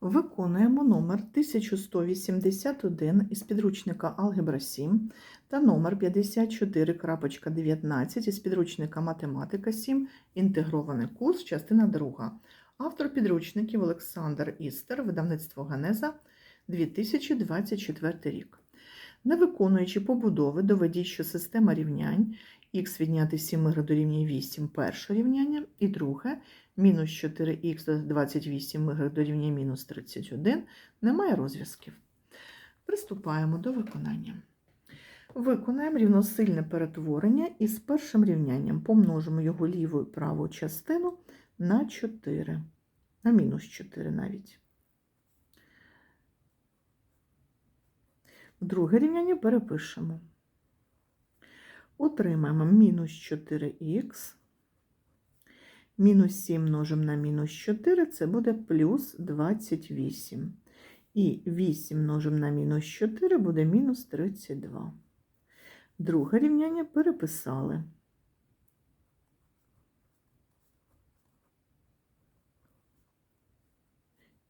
Виконуємо номер 1181 із підручника Алгебра 7 та номер 54.19 із підручника Математика 7. Інтегрований курс, частина 2. Автор підручників Олександр Істер, видавництво Генеза 2024 рік. Не виконуючи побудови, доведіть, що система рівнянь х відняти 7 y дорівнює 8 перше рівняння і друге мінус 4х до 28 y дорівнює мінус 31 немає розв'язків. Приступаємо до виконання. Виконаємо рівносильне перетворення і з першим рівнянням помножимо його ліву і праву частину на 4, на мінус 4 навіть. Друге рівняння перепишемо. Отримаємо мінус 4х, мінус 7 множимо на мінус 4, це буде плюс 28. І 8 множимо на мінус 4 буде мінус 32. Друге рівняння переписали.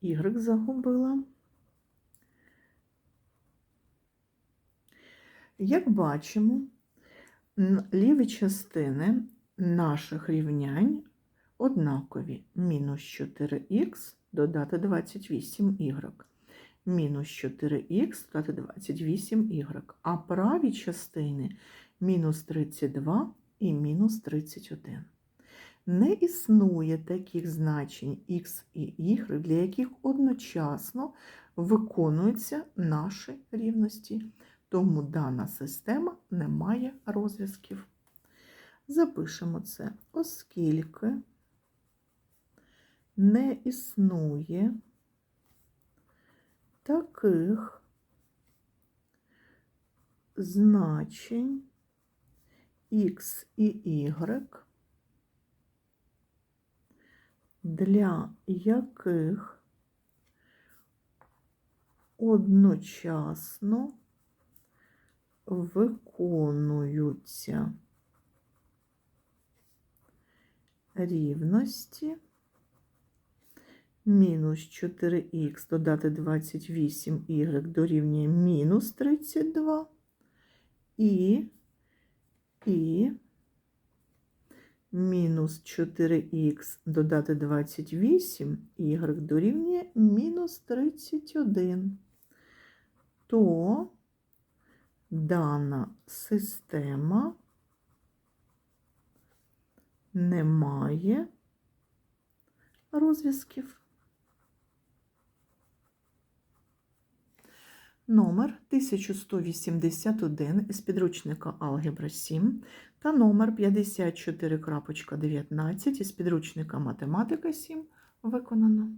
Y загубила. Як бачимо, ліві частини наших рівнянь однакові. Мінус 4х додати 28y. Мінус 4х додати 28y. А праві частини мінус 32 і мінус 31. Не існує таких значень х і y, для яких одночасно виконуються наші рівності тому дана система не має розв'язків. Запишемо це, оскільки не існує таких значень X і Y, для яких одночасно виконуються. Рівності. Мінус 4х додати 28y дорівнює мінус 32 і, і мінус 4х додати 28 y дорівнює мінус 31, то дана система не має розв'язків. Номер 1181 із підручника Алгебра 7 та номер 54.19 із підручника Математика 7 виконано.